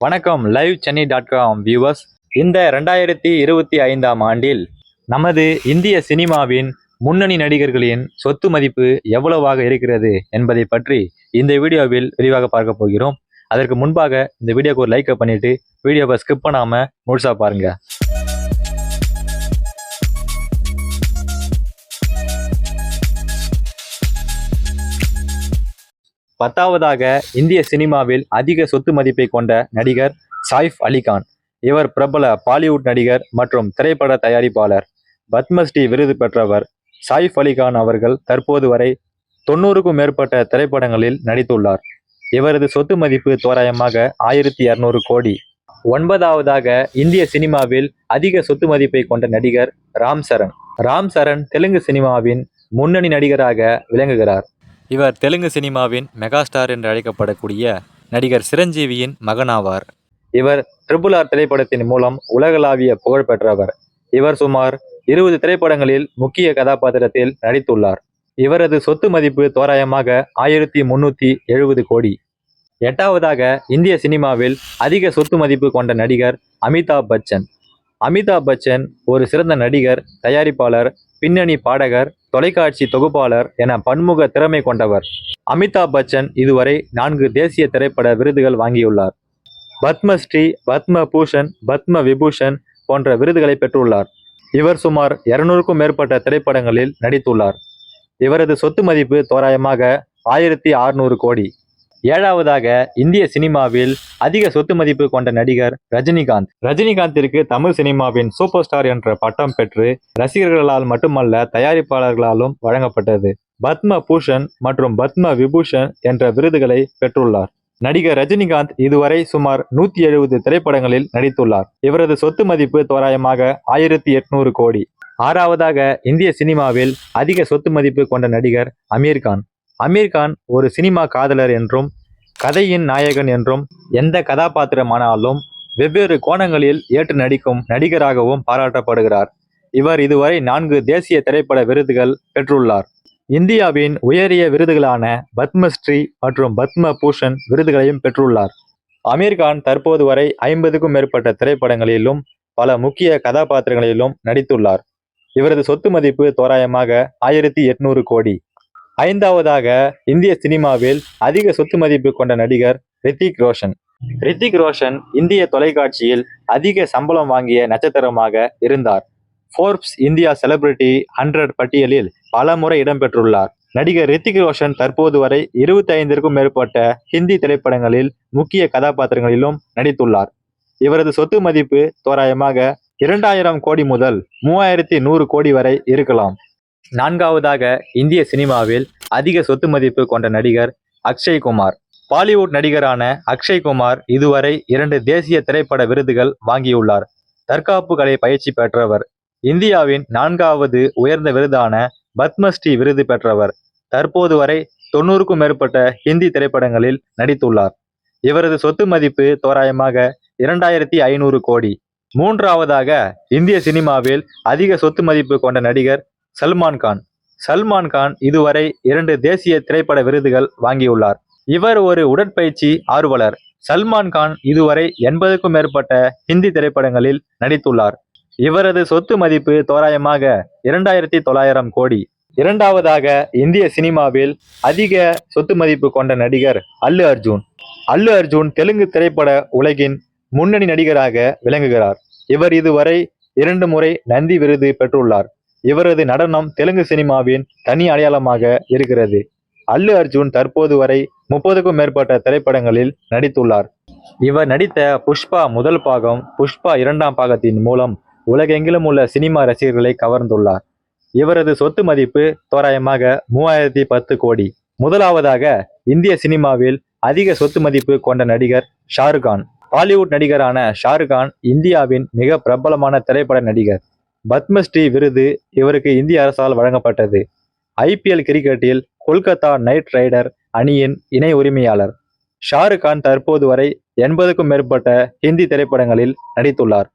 வணக்கம் live Chennai dot com viewers இந்த ரெண்டாயிரத்தி இருபத்தி ஐந்தாம் ஆண்டில் நமது இந்திய சினிமாவின் முன்னணி நடிகர்களின் சொத்து மதிப்பு எவ்வளவாக இருக்கிறது என்பதை பற்றி இந்த வீடியோவில் விரிவாக பார்க்க போகிறோம். அதற்கு முன்பாக இந்த வீடியோக்கு ஒரு லைக்கை பண்ணிட்டு வீடியோவை ஸ்கிப் பண்ணாமல் முழுசாக பாருங்கள் பத்தாவதாக இந்திய சினிமாவில் அதிக சொத்து மதிப்பை கொண்ட நடிகர் சாய்ஃப் அலிகான். இவர் பிரபல பாலிவுட் நடிகர் மற்றும் திரைப்பட தயாரிப்பாளர். பத்மஸ்ரீ விருது பெற்றவர் சாய்ஃப் அலிகான் அவர்கள் தற்போது வரை தொண்ணூறுக்கும் மேற்பட்ட திரைப்படங்களில் நடித்துள்ளார். இவரது சொத்து மதிப்பு தோராயமாக ஆயிரத்தி இரநூறு கோடி. ஒன்பதாவதாக இந்திய சினிமாவில் அதிக சொத்து மதிப்பை கொண்ட நடிகர் ராம் சரண். ராம் சரண் தெலுங்கு சினிமாவின் முன்னணி நடிகராக விளங்குகிறார். இவர் தெலுங்கு சினிமாவின் மெகாஸ்டார் என்று அழைக்கப்படக்கூடிய நடிகர் சிரஞ்சீவியின் மகனாவார். இவர் ட்ரிபிள் ஆர் திரைப்படத்தின் மூலம் உலகளாவிய புகழ் பெற்றவர். இவர் சுமார் இருபது திரைப்படங்களில் முக்கிய கதாபாத்திரத்தில் நடித்துள்ளார். இவரது சொத்து மதிப்பு தோராயமாக ஆயிரத்தி முன்னூத்தி எழுபது கோடி. எட்டாவதாக இந்திய சினிமாவில் அதிக சொத்து மதிப்பு கொண்ட நடிகர் அமிதாப் பச்சன். அமிதாப் பச்சன் ஒரு சிறந்த நடிகர் தயாரிப்பாளர் பின்னணி பாடகர் தொலைக்காட்சி தொகுப்பாளர் என பன்முக திறமை கொண்டவர். அமிதாப் பச்சன் இதுவரை நான்கு தேசிய திரைப்பட விருதுகள் வாங்கியுள்ளார். பத்மஸ்ரீ பத்ம பூஷன் பத்ம விபூஷன் போன்ற விருதுகளை பெற்றுள்ளார். இவர் சுமார் இருநூறுக்கும் மேற்பட்ட திரைப்படங்களில் நடித்துள்ளார். இவரது சொத்து மதிப்பு தோராயமாக ஆயிரத்தி அறுநூறு கோடி. ஏழாவதாக இந்திய சினிமாவில் அதிக சொத்து மதிப்பு கொண்ட நடிகர் ரஜினிகாந்த். ரஜினிகாந்திற்கு தமிழ் சினிமாவின் சூப்பர் ஸ்டார் என்ற பட்டம் பெற்று ரசிகர்களால் மட்டுமல்ல தயாரிப்பாளர்களாலும் வழங்கப்பட்டது. பத்ம பூஷன் மற்றும் பத்ம விபூஷன் என்ற விருதுகளை பெற்றுள்ளார். நடிகர் ரஜினிகாந்த் இதுவரை சுமார் நூத்தி எழுபது திரைப்படங்களில் நடித்துள்ளார். இவரது சொத்து மதிப்பு தோராயமாக ஆயிரத்தி எட்நூறு கோடி. ஆறாவதாக இந்திய சினிமாவில் அதிக சொத்து மதிப்பு கொண்ட நடிகர் அமீர்கான். அமீர்கான் ஒரு சினிமா காதலர் என்றும் கதையின் நாயகன் என்றும் எந்த கதாபாத்திரமானாலும் வெவ்வேறு கோணங்களில் ஏற்று நடிக்கும் நடிகராகவும் பாராட்டப்படுகிறார். இவர் இதுவரை நான்கு தேசிய திரைப்பட விருதுகள் பெற்றுள்ளார். இந்தியாவின் உயரிய விருதுகளான பத்மஸ்ரீ மற்றும் பத்ம பூஷன் விருதுகளையும் பெற்றுள்ளார். அமீர்கான் தற்போது வரை ஐம்பதுக்கும் மேற்பட்ட திரைப்படங்களிலும் பல முக்கிய கதாபாத்திரங்களிலும் நடித்துள்ளார். இவரது சொத்து மதிப்பு தோராயமாக ஆயிரத்தி எட்நூறு கோடி. ஐந்தாவதாக இந்திய சினிமாவில் அதிக சொத்து மதிப்பு கொண்ட நடிகர் ரித்திக் ரோஷன். ரித்திக் ரோஷன் இந்திய தொலைக்காட்சியில் அதிக சம்பளம் வாங்கிய நட்சத்திரமாக இருந்தார். ஃபோர்ப்ஸ் இந்தியா செலிபிரிட்டி ஹண்ட்ரட் பட்டியலில் பல முறை இடம்பெற்றுள்ளார். நடிகர் ரித்திக் ரோஷன் தற்போது வரை இருபத்தி ஐந்திற்கும் மேற்பட்ட ஹிந்தி திரைப்படங்களில் முக்கிய கதாபாத்திரங்களிலும் நடித்துள்ளார். இவரது சொத்து மதிப்பு தோராயமாக இரண்டாயிரம் கோடி முதல் மூவாயிரத்தி நூறு கோடி வரை இருக்கலாம். நான்காவதாக இந்திய சினிமாவில் அதிக சொத்து மதிப்பு கொண்ட நடிகர் அக்ஷய் குமார். பாலிவுட் நடிகரான அக்ஷய் குமார் இதுவரை இரண்டு தேசிய திரைப்பட விருதுகள் வாங்கியுள்ளார். தற்காப்பு கலை பயிற்சி பெற்றவர். இந்தியாவின் நான்காவது உயர்ந்த விருதான பத்மஸ்ரீ விருது பெற்றவர். தற்போது வரை தொண்ணூறுக்கும் மேற்பட்ட ஹிந்தி திரைப்படங்களில் நடித்துள்ளார். இவரது சொத்து மதிப்பு தோராயமாக இரண்டாயிரத்தி ஐநூறு கோடி. மூன்றாவதாக இந்திய சினிமாவில் அதிக சொத்து மதிப்பு கொண்ட நடிகர் சல்மான் கான். சல்மான் கான் இதுவரை இரண்டு தேசிய திரைப்பட விருதுகள் வாங்கியுள்ளார். இவர் ஒரு உடற்பயிற்சி ஆர்வலர். சல்மான் கான் இதுவரை எண்பதுக்கும் மேற்பட்ட ஹிந்தி திரைப்படங்களில் நடித்துள்ளார். இவரது சொத்து மதிப்பு தோராயமாக இரண்டாயிரத்தி தொள்ளாயிரம் கோடி. இரண்டாவதாக இந்திய சினிமாவில் அதிக சொத்து மதிப்பு கொண்ட நடிகர் அல்லு அர்ஜுன். அல்லு அர்ஜுன் தெலுங்கு திரைப்பட உலகின் முன்னணி நடிகராக விளங்குகிறார். இவர் இதுவரை இரண்டு முறை நந்தி விருது பெற்றுள்ளார். இவரது நடனம் தெலுங்கு சினிமாவின் தனி அடையாளமாக இருக்கிறது. அல்லு அர்ஜுன் தற்போது வரை முப்பதுக்கும் மேற்பட்ட திரைப்படங்களில் நடித்துள்ளார். இவர் நடித்த புஷ்பா முதல் பாகம் புஷ்பா இரண்டாம் பாகத்தின் மூலம் உலகெங்கிலும் உள்ள சினிமா ரசிகர்களை கவர்ந்துள்ளார். இவரது சொத்து மதிப்பு தோராயமாக மூவாயிரத்தி பத்து கோடி. முதலாவதாக இந்திய சினிமாவில் அதிக சொத்து மதிப்பு கொண்ட நடிகர் ஷாருக்கான். பாலிவுட் நடிகரான ஷாருக்கான் இந்தியாவின் மிக பிரபலமான திரைப்பட நடிகர். பத்மஸ்ரீ விருது இவருக்கு இந்திய அரசால் வழங்கப்பட்டது. ஐபிஎல் கிரிக்கெட்டில் கொல்கத்தா நைட் ரைடர் அணியின் இணை உரிமையாளர். ஷாருக் கான் தற்போது வரை எண்பதுக்கும் மேற்பட்ட ஹிந்தி திரைப்படங்களில் நடித்துள்ளார்.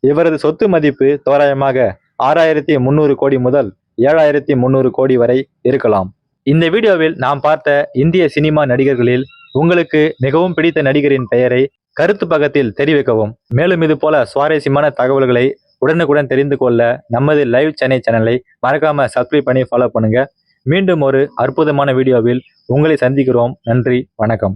இவரது சொத்து மதிப்பு தோராயமாக ஆறாயிரத்தி முந்நூறு கோடி முதல் ஏழாயிரத்தி முந்நூறு கோடி வரை இருக்கலாம். இந்த வீடியோவில் நாம் பார்த்த இந்திய சினிமா நடிகர்களில் உங்களுக்கு மிகவும் பிடித்த நடிகரின் பெயரை கருத்து பக்கத்தில் தெரிவிக்கவும். மேலும் இது போல சுவாரஸ்யமான தகவல்களை உடனுக்குடன் தெரிந்து கொள்ள நமது லைவ் சென்னை சேனலை மறக்காம சப்ஸ்கிரைப் பண்ணி ஃபாலோ பண்ணுங்க. மீண்டும் ஒரு அற்புதமான வீடியோவில் உங்களை சந்திக்கிறோம். நன்றி வணக்கம்.